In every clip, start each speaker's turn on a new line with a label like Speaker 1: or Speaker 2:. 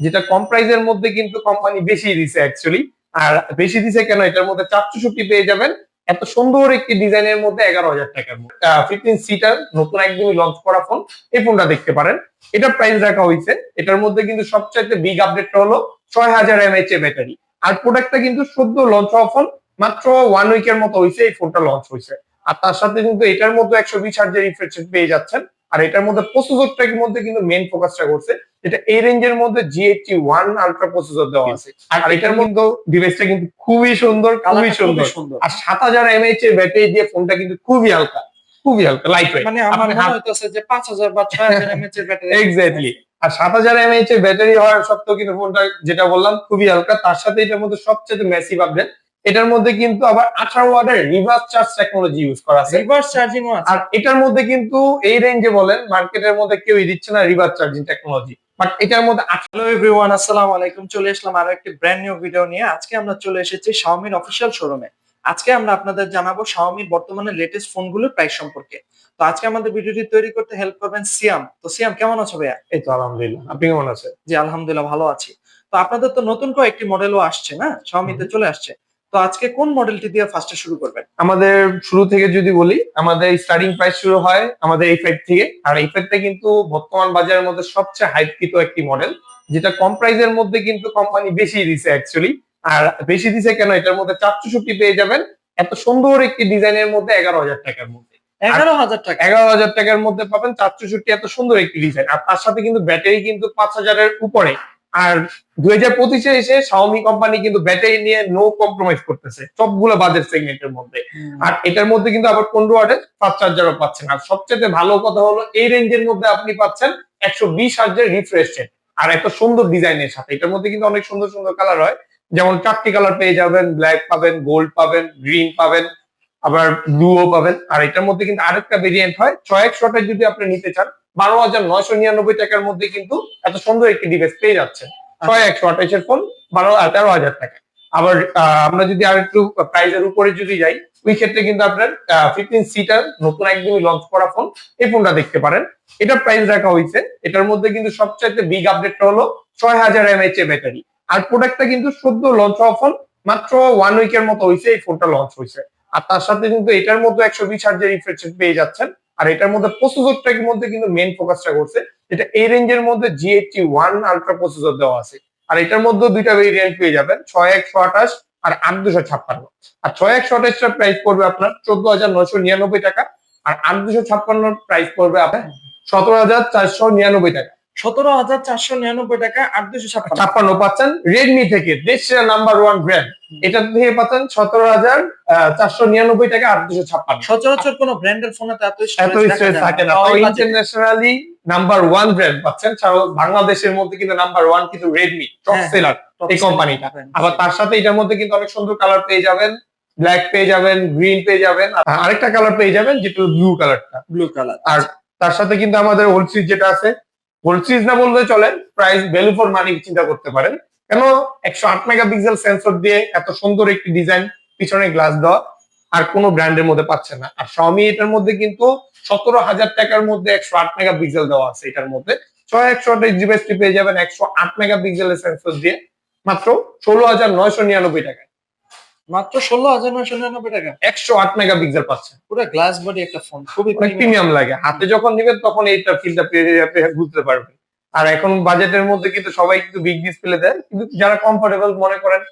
Speaker 1: যেটা কম প্রাইসের মধ্যে কিন্তু কোম্পানি বেশি দিছে অ্যাকচুয়ালি আর বেশি দিছে কেন? এটার মধ্যে চারশোষট্টি পেয়ে যাবেন। এত সুন্দর একটি ডিজাইনের মধ্যে এগারো হাজার টাকার ফিফটিন সিটার নতুন একদমই লঞ্চ করা ফোন এই ফোনটা দেখতে পারেন। এটা প্রাইস রাখা হয়েছে। এটার মধ্যে কিন্তু সবচাইতে বিগ আপডেটটা হলো ছয় হাজার এমএইচ এ ব্যাটারি আর প্রোডাক্টটা কিন্তু সদ্য লঞ্চ হওয়া ফোন মাত্র ওয়ান উইকের মতো হয়েছে, এই ফোনটা লঞ্চ হয়েছে। আর তার সাথে কিন্তু এটার মধ্যে একশো বিশ হাজার রিফ্রেশ পেয়ে যাচ্ছেন। আর এটার মধ্যে প্রসেসরটার মধ্যে কিন্তু মেন ফোকাসটা করছে এটা এই রেঞ্জের মধ্যে G eighty one ultra processor দেওয়া আছে। আর এটার মধ্যে ডিভাইসটা কিন্তু খুবই সুন্দর খুবই সুন্দর। আর সাত হাজার এমএইচ এর ব্যাটারি দিয়ে ফোনটা কিন্তু খুবই হালকা খুবই হালকা লাইট
Speaker 2: মানে আমার মনে হইতেছে যে পাঁচ হাজার বা ছয় হাজার এমএচ এর ব্যাটারি
Speaker 1: এক্স্যাক্টলি আর সাত হাজার এমএইচ এর ব্যাটারি হওয়ার সত্ত্বেও কিন্তু ফোনটা যেটা বললাম খুবই হালকা তার সাথে এটার মধ্যে সবচেয়ে ম্যাসিভ আপডেট এটার মধ্যে কিন্তু আবার আঠারো ওয়াটের রিভার্স চার্জ টেকনোলজি ইউজ করা আছে।
Speaker 2: রিভার্স চার্জিং আছে।
Speaker 1: আর এটার মধ্যে কিন্তু এই রেঞ্জে বলেন মার্কেটের মধ্যে কেউই দিচ্ছে না রিভার্স চার্জিং টেকনোলজি বাট এটার মধ্যে
Speaker 2: হ্যালো এভরিওয়ান আসসালামু আলাইকুম। চলে আসলাম আরও একটি ব্র্যান্ড নিউ ভিডিও নিয়ে। আজকে আমরা চলে এসেছি শাওমির অফিসিয়াল শোরুমে আজকে আমরা আপনাদের জানাব শাওমির বর্তমানে লেটেস্ট ফোনগুলোর প্রাইস সম্পর্কে। তো আজকে আমাদের ভিডিওটি তৈরি করতে হেল্প করবেন সিয়াম তো সিয়াম কেমন আছো ভাইয়া?
Speaker 1: এই তো আলহামদুলিল্লাহ। আপনি কেমন আছেন?
Speaker 2: জি আলহামদুলিল্লাহ ভালো আছি। তো আপনাদের তো নতুন কয়েকটি মডেলও আসছে না? শাওমিতে চলে আসছে। তো আজকে কোন মডেলটি দিয়ে ফার্স্টে শুরু করবেন?
Speaker 1: আমাদের শুরু থেকে যদি বলি আমাদের স্টার্টিং প্রাইস শুরু হয় আমাদের এই ফাইভ থেকে। আর এই ফাইভটা কিন্তু বর্তমান বাজারের মধ্যে সবচেয়ে হাইপকৃত একটি মডেল যেটা কম প্রাইসের মধ্যে কিন্তু কোম্পানি বেশি দিছে অ্যাকচুয়ালি আর বেশি দিছে কেন? এটার মধ্যে চারশোষট্টি পেয়ে যাবেন। এত সুন্দর একটি ডিজাইনের মধ্যে এগারো হাজার টাকার মধ্যে।
Speaker 2: এগারো হাজার টাকা।
Speaker 1: এগারো হাজার টাকার মধ্যে পাবেন চারশোষট্টি এত সুন্দর একটি ডিজাইন আর তার সাথে কিন্তু ব্যাটারি কিন্তু পাঁচ হাজারের উপরে। আর দুই হাজার পঁচিশে এসে শাওমি কোম্পানি কিন্তু ব্যাটারি নিয়ে নো কম্প্রোমাইজ করতেছে। সবগুলো বাজেট সেগমেন্টের মধ্যে। আর এটার মধ্যে কিন্তু আবার পনেরো ওয়াটের ফাস্ট চার্জারও পাচ্ছেন। আর সবচেয়ে ভালো কথা হলো এই রেঞ্জের মধ্যে আপনি পাচ্ছেন একশো বিশ হাজার রিফ্রেশ রেট আর এত সুন্দর ডিজাইনের সাথে। এটার মধ্যে কিন্তু অনেক সুন্দর সুন্দর কালার হয়। যেমন চারটি কালার পেয়ে যাবেন ব্ল্যাক পাবেন গোল্ড পাবেন গ্রিন পাবেন আবার ব্লুও পাবেন। আর এটার মধ্যে কিন্তু আরেকটা ভেরিয়েন্ট হয়। ছয় একশোটা যদি আপনি নিতে চান বারো হাজার নয়শো নিরানব্বই টাকার মধ্যে কিন্তু এত সুন্দর একটি ডিভাইস পেয়ে যাচ্ছে ছয় একশো আঠাশের ফোন বারো তেরো হাজার টাকা। আবার আমরা যদি আর একটু প্রাইসের উপরে যদি যাই ওই ক্ষেত্রে কিন্তু আপনার ফিফটিন সিটার নতুন একদমই লঞ্চ করা ফোন এই ফোনটা দেখতে পারেন। এটা প্রাইস রাখা হয়েছে। এটার মধ্যে কিন্তু সবচাইতে বিগ আপডেটটা হলো ছয় হাজার এমএইচ এ ব্যাটারি আর প্রোডাক্টটা কিন্তু সদ্য লঞ্চ হওয়া ফোন মাত্র ওয়ান উইকের মতো হয়েছে এই ফোনটা লঞ্চ হয়েছে আর তার সাথে কিন্তু এটার মধ্যে একশো বিশ হাজার রিফ্রেশ পেয়ে যাচ্ছেন। আর এটার মধ্যে প্রসেসরটার মধ্যে কিন্তু মেন ফোকাসটা করছে, যেটা এই রেঞ্জের মধ্যে জি ওয়ান আলট্রা প্রসেসর দেওয়া আছে। আর এটার মধ্যে দুইটা ভেরিয়েন্ট পেয়ে যাবেন, ছয় একশো আঠাশ আর আট দুশো ছাপ্পান্ন। আর ছয় একশো আঠাশটার প্রাইস পড়বে আপনার চোদ্দ হাজার নয়শো নিরানব্বই টাকা, আর আট দুশো ছাপ্পান্নর প্রাইস পড়বে আপনার সতেরো হাজার চারশো নিরানব্বই টাকা।
Speaker 2: সতেরো হাজার চারশো নিরানব্বই টাকা আট দুশো ছাপ্পান্ন।
Speaker 1: পাচ্ছেন রেডমি থেকে দেশের নাম্বার ওয়ান ব্র্যান্ড এটা থেকে পাচ্ছেন সতেরো হাজার চারশো নিরানব্বই টাকা আট দুশো ছাপ্পান্ন।
Speaker 2: সচরাচর কোন ব্র্যান্ডের ফোনে এত
Speaker 1: থাকে না। ইন্টারন্যাশনালি নাম্বার ওয়ান ব্র্যান্ড পাচ্ছেন। বাংলাদেশের মধ্যে কিন্তু নাম্বার ওয়ান কিন্তু রেডমি টপ সেলার এই কোম্পানিটা আবার তার সাথে এটার মধ্যে কিন্তু অনেক সুন্দর কালার পেয়ে যাবেন। ব্ল্যাক পেয়ে যাবেন গ্রিন পেয়ে যাবেন। আর আরেকটা কালার পেয়ে যাবেন যেটা ব্লু কালারটা
Speaker 2: ব্লু কালার
Speaker 1: আর তার সাথে কিন্তু আমাদের হোল সিরিজ যেটা আছে সিরিজ না বললে চলে প্রাইস ভ্যালু ফর মানি চিন্তা করতে পারেন। কেন? একশো আট মেগাপিক্সেল সেন্সর দিয়ে এত সুন্দর একটি ডিজাইন পিছনে গ্লাস দেওয়া আর কোনো ব্র্যান্ডের মধ্যে পাচ্ছে না। আর Xiaomi এটার মধ্যে কিন্তু সতেরো হাজার টাকার মধ্যে একশো আট মেগাপিক্সেল দেওয়া আছে এটার মধ্যে। ছয় একশো আঠাশ ডিভাইসটি পেয়ে যাবেন একশো আট মেগাপিক্সেলের সেন্সর দিয়ে। মাত্র ষোলো হাজার নয়শো নিরানব্বই টাকায়।
Speaker 2: মাত্র ষোলো হাজার নয়শো নিরানব্বই টাকা।
Speaker 1: একশো আট মেগাপিক্সেল পাচ্ছেন
Speaker 2: পুরো গ্লাস বডি একটা ফোন খুবই
Speaker 1: প্রিমিয়াম লাগে। হাতে যখন নিবেন তখন এইটা ফিলটা বুঝতে পারবেন। আর এখন বাজেটের মধ্যে কিন্তু সবাই কিন্তু বিগ ডিসপ্লে দেয় কিন্তু যারা কমফোর্টেবল মনে করেন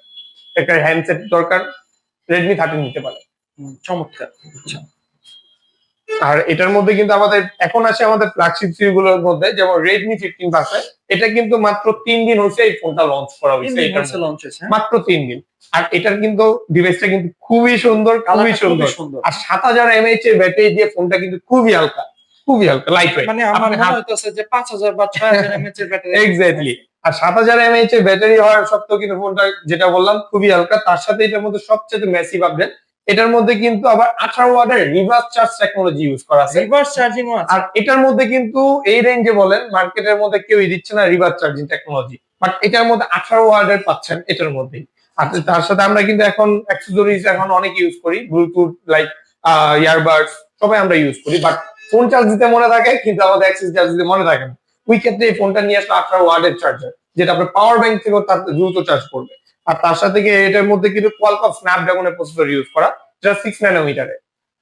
Speaker 1: একটা হ্যান্ডসেট দরকার রেডমি থার্টিন নিতে পারে।
Speaker 2: চমৎকার। আচ্ছা।
Speaker 1: আর এটার মধ্যে কিন্তু আমাদের এখন আছে আমাদের ফ্ল্যাগশিপ সিরিজগুলোর মধ্যে যেমন রেডমি ফিফটিন আছে এটা কিন্তু মাত্র তিন দিন হয়েছে এই ফোনটা লঞ্চ করা হয়েছে
Speaker 2: হ্যাঁ?
Speaker 1: মাত্র তিন দিন। আর এটার কিন্তু ডিভাইসটা কিন্তু খুবই সুন্দর খুবই সুন্দর। আর সাত হাজার এমএইচ এর ব্যাটারি দিয়ে ফোনটা কিন্তু খুবই হালকা খুবই হালকা লাইট
Speaker 2: মানে আমার মনে হইতেছে যে পাঁচ হাজার বা ছয় হাজার এমএচ এর ব্যাটারি
Speaker 1: এক্স্যাক্টলি আর সাত হাজার এমএইচ এর ব্যাটারি হওয়ার সত্ত্বেও কিন্তু ফোনটা যেটা বললাম খুবই হালকা। তার সাথে এটার মধ্যে সবচেয়ে ম্যাসিভ আপডেট এটার মধ্যে কিন্তু আবার আঠারো ওয়াটের রিভার্স চার্জ টেকনোলজি ইউজ করা আছে।
Speaker 2: রিভার্স চার্জিং
Speaker 1: আর এটার মধ্যে কিন্তু এই রেঞ্জে বলেন মার্কেটের মধ্যে কেউই দিচ্ছে না রিভার্স চার্জিং টেকনোলজি বাট এটার মধ্যে আঠারো ওয়াটের পাচ্ছেন এটার মধ্যেই। আর তার সাথে আমরা কিন্তু এখন অ্যাক্সেসরিজ এখন অনেক ইউজ করি। ব্লুটুথ লাইক ইয়ারবাডস সবাই আমরা ইউজ করি। বাট ফোন চার্জ দিতে মনে থাকে, কিন্তু আমাদের অ্যাক্সেস চার্জ দিতে মনে থাকে না। ওই ক্ষেত্রে এই ফোনটা নিয়ে আসলে আঠারো ওয়ার্ডের চার্জার যেটা আপনার পাওয়ার ব্যাংক থেকেও তার দ্রুত চার্জ করবে। আর তার সাথে এটার মধ্যে কিন্তু কোয়ালকম স্ন্যাপড্রাগনের প্রসেসর ইউজ করা যেটা সিক্স ন্যানোমিটারে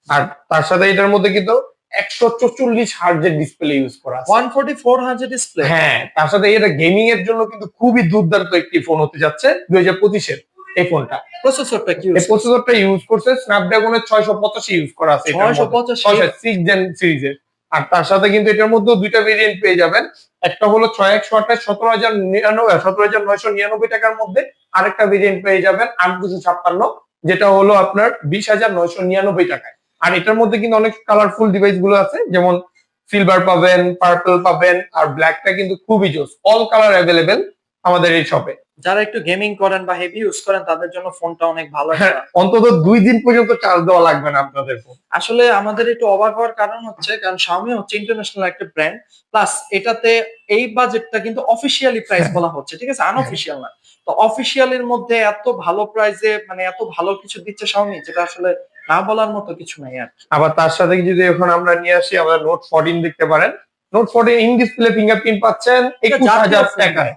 Speaker 1: আর তার সাথে এটার মধ্যে কিন্তু একশো চল্লিশ হার্জের ডিসপ্লে ইউজ করা
Speaker 2: ওয়ান ফোর্টি ফোর হাজার ডিসপ্লে
Speaker 1: হ্যাঁ তার সাথে এটা গেমিং এর জন্য কিন্তু খুবই দুর্দান্ত একটি ফোন হতে যাচ্ছে দুই হাজার পঁচিশের এই ফোনটা
Speaker 2: প্রসেসরটা কি
Speaker 1: এই প্রসেসরটা ইউজ করছে স্ন্যাপড্রাগনের ছয়শো পঁচাশি ইউজ করা আছে
Speaker 2: ছয়শো পঁচাশি।
Speaker 1: সিক্স জেন সিরিজের আর তার সাথে কিন্তু এটার মধ্যে দুইটা ভেরিয়েন্ট পেয়ে যাবেন। একটা হলো ছয় একশো আঠাশ সতেরো হাজার নিরানব্বই সতেরো হাজার নয়শো নিরানব্বই টাকার মধ্যে আরেকটা ভেরিয়েন্ট পেয়ে যাবেন আট দুশো ছাপ্পান্ন যেটা হলো আপনার বিশ হাজার নয়শো নিরানব্বই টাকায়। আর এটার মধ্যে কিন্তু অনেক কালারফুল ডিভাইসগুলো আছে যেমন সিলভার পাবেন পার্পল পাবেন আর ব্ল্যাকটা কিন্তু খুবই জোস অল কালার অ্যাভেলেবেল আমাদের এই শপে
Speaker 2: যারা একটু গেমিং করেন বা হেভি ইউজ করেন তাদের জন্য ফোনটা অনেক ভালো
Speaker 1: হ্যাঁ, অন্তত দুই দিন পর্যন্ত চার্জ দেওয়া লাগবে না আপনাদের ফোন
Speaker 2: আসলে আমাদের একটু অবাক হওয়ার কারণ হচ্ছে কারণ Xiaomi হচ্ছে ইন্টারন্যাশনাল একটা ব্র্যান্ড প্লাস এটাতে এই বাজেটটা কিন্তু অফিসিয়ালি প্রাইস
Speaker 1: হ্যাঁ।
Speaker 2: বলা হচ্ছে ঠিক আছে? আনঅফিসিয়াল না। তো অফিসিয়াল এর মধ্যে এত ভালো প্রাইসে মানে এত ভালো কিছু দিচ্ছে Xiaomi যেটা আসলে না বলার মতো কিছু নাই আর
Speaker 1: আবার তার সাথে যদি এখন আমরা নিয়ে আসি আমরা নোট ফোরটিন দেখতে পারেন। Note fourteen in display fingerprint পাচ্ছেন একুশ হাজার টাকায়।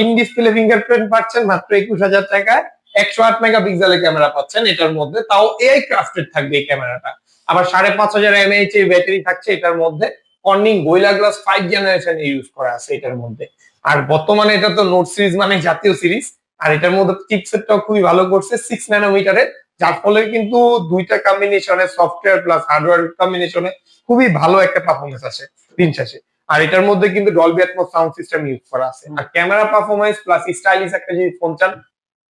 Speaker 1: ইন ডিসপ্লে ফিঙ্গারপ্রিন্ট পাচ্ছেন মাত্র একুশ হাজার টাকায়। একশো আট মেগাপিক্সেলের ক্যামেরা পাচ্ছেন এটার মধ্যে। তাও এআই ক্রাফটেড থাকবে এই ক্যামেরাটা। আবার সাড়ে পাঁচ হাজার এমএইচ এর ব্যাটারি থাকছে এটার মধ্যে। Corning Gorilla glass five generation use করা আছে এটার মধ্যে। আর বর্তমানে এটা তো নোট সিরিজ মানে জাতীয় সিরিজ আর এটার মধ্যে চিপসেটটাও খুবই ভালো করছে সিক্স ন্যানোমিটারের যার ফলে কিন্তু দুইটা কম্বিনেশনে সফটওয়্যার প্লাস হার্ডওয়্যার কম্বিনেশনে খুবই ভালো একটা পারফরমেন্স আসে দিন শেষে। আর এটার মধ্যে কিন্তু Dolby Atmos sound system use করা আছে। আর ক্যামেরা পারফরমেন্স প্লাস স্টাইলিশ একটা যদি ফোন চান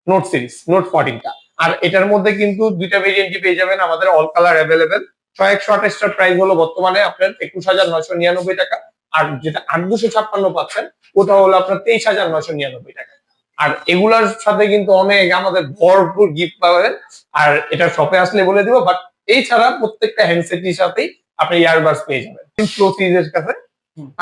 Speaker 1: নোট সিরিজ নোট ফোরটিনটা আর এটার মধ্যে কিন্তু দুইটা ভেরিয়েন্টই পেয়ে যাবেন আমাদের অল কালার অ্যাভেলেবেল ছয় একশো আঠাশটার প্রাইস হলো বর্তমানে আপনার একুশ হাজার নয়শো নিরানব্বই টাকা। আর যেটা আট দুশো ছাপ্পান্ন পাচ্ছেন ওটা হলো আপনার তেইশ হাজার নয়শো নিরানব্বই টাকা। আর এগুলার সাথে কিন্তু অনেক আমাদের ভরপুর গিফট পাবেন। আর এটা শপে আসলে বলে দিব বাট এছাড়া প্রত্যেকটা হ্যান্ডসেটের সাথেই আপনি ইয়ারবাডস পেয়ে যাবেন। প্রো সিরিজের কাছে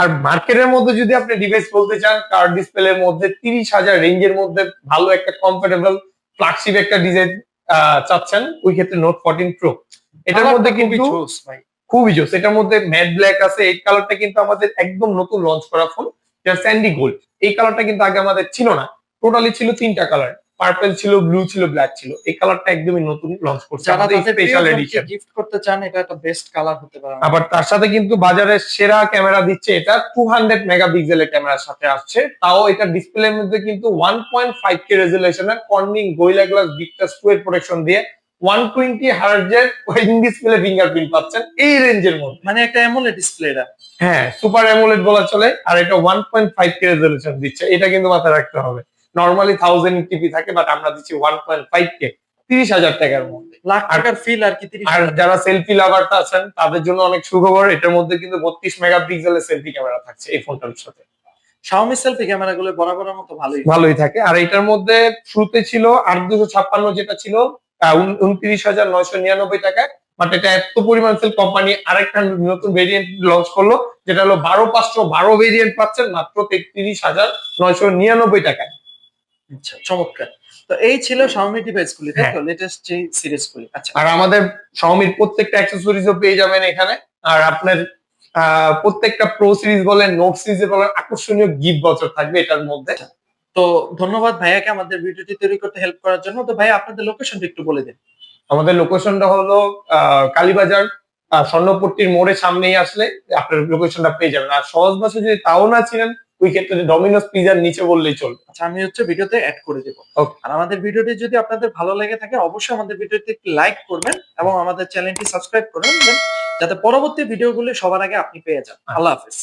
Speaker 1: আর মার্কেটের মধ্যে যদি আপনি ডিভাইস বলতে চান কার ডিসপ্লের মধ্যে তিরিশ হাজার রেঞ্জের মধ্যে ভালো একটা কমফোর্টেবল ফ্ল্যাগশিপ একটা ডিজাইন চাচ্ছেন ওই ক্ষেত্রে নোট ফোরটিন প্রো এটার মধ্যে কিন্তু খুবই জোস এটার মধ্যে ম্যাট ব্ল্যাক আছে এই কালারটা কিন্তু আমাদের একদম নতুন লঞ্চ করা ফোন যেটা স্যান্ডি গোল্ড এই কালারটা কিন্তু আগে আমাদের ছিল না। টোটালি ছিল তিনটা কালার পার্পল ছিল ব্লু ছিল ব্ল্যাক ছিল। এই কালারটা একদমই নতুন লঞ্চ করছে আমাদের স্পেশাল এডিশন
Speaker 2: গিফট করতে চান এটা একটা বেস্ট কালার হতে পারে।
Speaker 1: আবার তার সাথে কিন্তু বাজারের সেরা ক্যামেরা দিচ্ছে এটা টু হান্ড্রেড মেগাপিক্সেলের ক্যামেরার সাথে আসছে। তাও এটা ডিসপ্লের মধ্যে কিন্তু ওয়ান পয়েন্ট ফাইভ কে রেজুলেশনের কর্নিং গোয়েলা গ্লাস বিগটা স্কোয়ার প্রোটেকশন দিয়ে ওয়ান টোয়েন্টি হার্জের ইন ডিসপ্লে ফিঙ্গারপ্রিন্ট পাচ্ছেন এই রেঞ্জের মধ্যে।
Speaker 2: মানে একটা অ্যামোলেড ডিসপ্লে এটা
Speaker 1: হ্যাঁ সুপার অ্যামোলেড বলা চলে আর এটা one point five K resolution দিচ্ছে। এটা কিন্তু মাথায় রাখতে হবে। নর্মালি থাউজেন্ড টিপি থাকে বাট আমরা দিচ্ছি ওয়ান পয়েন্ট ফাইভ কে তিরিশ হাজার টাকার মধ্যে।
Speaker 2: লাখ টাকার ফিল আর কি
Speaker 1: আর যারা সেলফি লাভারটা আছেন তাদের জন্য অনেক সুখবর এটার মধ্যে কিন্তু বত্রিশ মেগাপিক্সেলের সেলফি ক্যামেরা থাকছে এই ফোনটার সাথে।
Speaker 2: Xiaomi সেলফি ক্যামেরা গুলো বরাবরের মতো ভালোই।
Speaker 1: ভালোই থাকে। আর এটার মধ্যে শুরুতে ছিল আট দুশো ছাপ্পান্ন যেটা ছিল উনত্রিশ হাজার নয়শো নিরানব্বই টাকায় বাট এটা এত পরিমাণ সেল কোম্পানি আরেকটা নতুন ভেরিয়েন্ট লঞ্চ করল যেটা হলো বারো পাঁচশো বারো ভেরিয়েন্ট পাচ্ছেন মাত্র তেত্রিশ হাজার নয়শো নিরানব্বই টাকায়।
Speaker 2: আচ্ছা চমৎকার। তো এই ছিল Xiaomi ডিভাইস গুলি তাই
Speaker 1: হ্যাঁ।
Speaker 2: তো লেটেস্ট যে সিরিজ গুলি। আচ্ছা।
Speaker 1: আর আমাদের Xiaomi প্রত্যেকটা অ্যাক্সেসরিজও পেয়ে যাবেন এখানে। আর আপনার প্রত্যেকটা প্রো সিরিজ বলেন নোট সিরিজ বলেন আকর্ষণীয় গিফট বছর থাকবে এটার মধ্যে।
Speaker 2: তো ধন্যবাদ ভাইয়াকে আমাদের ভিডিওটি তৈরি করতে হেল্প করার জন্য। তো ভাই আপনাদের লোকেশনটা একটু বলে দিন।
Speaker 1: আমাদের লোকেশনটা হলো আহ, কালীবাজার স্বর্ণপট্টির মোড়ের সামনেই আসলে আপনার লোকেশনটা পেয়ে যাবেন। আর সহজ ভাষায় যদি তাও না চিনেন ওই ক্ষেত্রে ডমিনোস পিজার নিচে বললেই চলবে।
Speaker 2: আচ্ছা আমি হচ্ছে ভিডিওতে অ্যাড করে দেবো।
Speaker 1: ওকে
Speaker 2: আর আমাদের ভিডিওটি যদি আপনাদের ভালো লেগে থাকে অবশ্যই আমাদের ভিডিওতে একটি লাইক করবেন এবং আমাদের চ্যানেলটি সাবস্ক্রাইব করবেন যাতে পরবর্তী ভিডিওগুলো সবার আগে আপনি পেয়ে যান। আল্লাহ হাফেজ।